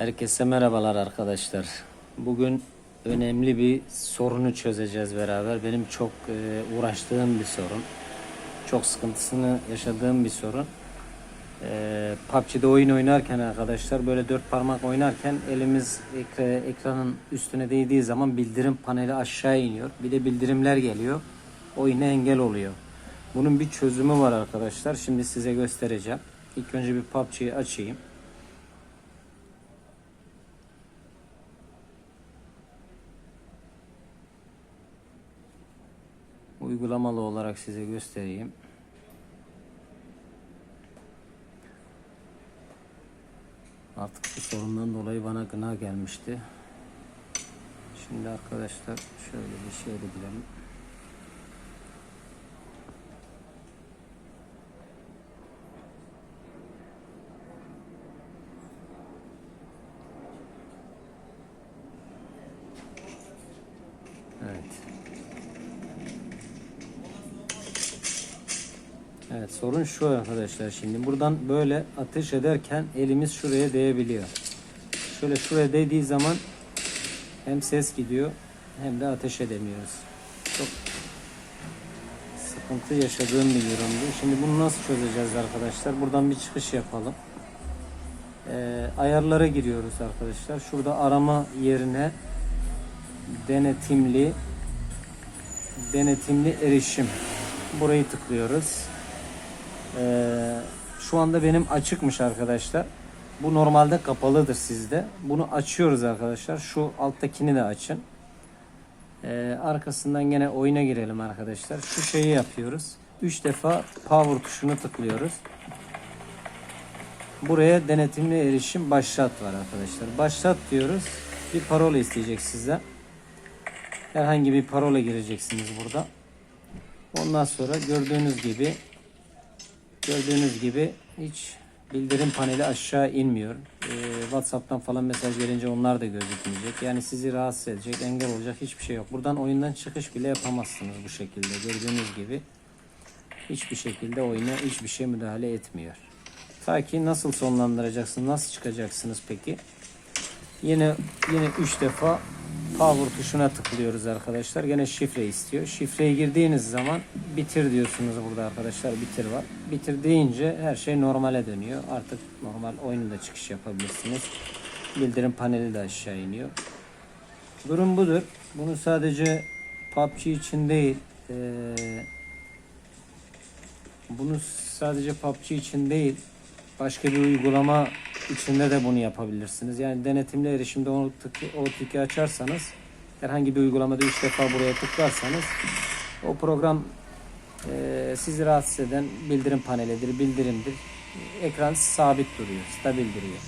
Herkese merhabalar arkadaşlar. Bugün önemli bir sorunu çözeceğiz beraber. Benim çok e, uğraştığım bir sorun. Çok sıkıntısını yaşadığım bir sorun. E, PUBG'de oyun oynarken arkadaşlar böyle dört parmak oynarken elimiz ekra- ekranın üstüne değdiği zaman bildirim paneli aşağı iniyor. Bir de bildirimler geliyor. Oyuna engel oluyor. Bunun bir çözümü var arkadaşlar. Şimdi size göstereceğim. İlk önce bir PUBG'yi açayım. Uygulamalı olarak size göstereyim. Artık bu sorundan dolayı bana gına gelmişti. Şimdi arkadaşlar şöyle bir şey. Evet. Evet sorun şu arkadaşlar şimdi buradan böyle ateş ederken elimiz şuraya değebiliyor. Şöyle şuraya değdiği zaman hem ses gidiyor hem de ateş edemiyoruz. Çok sıkıntı yaşadığım bir durumdu. Şimdi bunu nasıl çözeceğiz arkadaşlar? Buradan bir çıkış yapalım. Ee, ayarlara giriyoruz arkadaşlar. Şurada arama yerine denetimli denetimli erişim. Burayı tıklıyoruz. Ee, şu anda benim açıkmış arkadaşlar. Bu normalde kapalıdır sizde. Bunu açıyoruz arkadaşlar. Şu alttakini de açın. Ee, arkasından gene oyuna girelim arkadaşlar. Şu şeyi yapıyoruz. 3 defa power tuşunu tıklıyoruz. Buraya denetimli erişim başlat var arkadaşlar. Başlat diyoruz. Bir parola isteyecek sizden. Herhangi bir parola gireceksiniz burada. Ondan sonra gördüğünüz gibi Gördüğünüz gibi hiç bildirim paneli aşağı inmiyor. Ee, WhatsApp'tan falan mesaj gelince onlar da gözükmeyecek. Yani sizi rahatsız edecek, engel olacak hiçbir şey yok. Buradan oyundan çıkış bile yapamazsınız bu şekilde. Gördüğünüz gibi hiçbir şekilde oyuna hiçbir şey müdahale etmiyor. Ta ki nasıl sonlandıracaksınız, nasıl çıkacaksınız peki? Yine yine 3 defa power tuşuna tıklıyoruz arkadaşlar. Gene şifre istiyor. Şifreyi girdiğiniz zaman bitir diyorsunuz burada arkadaşlar. Bitir var. Bitir deyince her şey normale dönüyor. Artık normal oyunda çıkış yapabilirsiniz. Bildirim paneli de aşağı iniyor. Durum budur. Bunu sadece PUBG için değil, eee, bunu sadece PUBG için değil, başka bir uygulama içinde de bunu yapabilirsiniz. Yani denetimli erişimde onu tık, o tiki açarsanız, herhangi bir uygulamada üç defa buraya tıklarsanız, o program eee, sizi rahatsız eden bildirim panelidir, bildirimdir. Ekran sabit duruyor, stabil duruyor.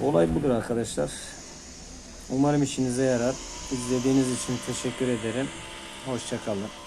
Olay budur arkadaşlar. Umarım işinize yarar. İzlediğiniz için teşekkür ederim. Hoşçakalın.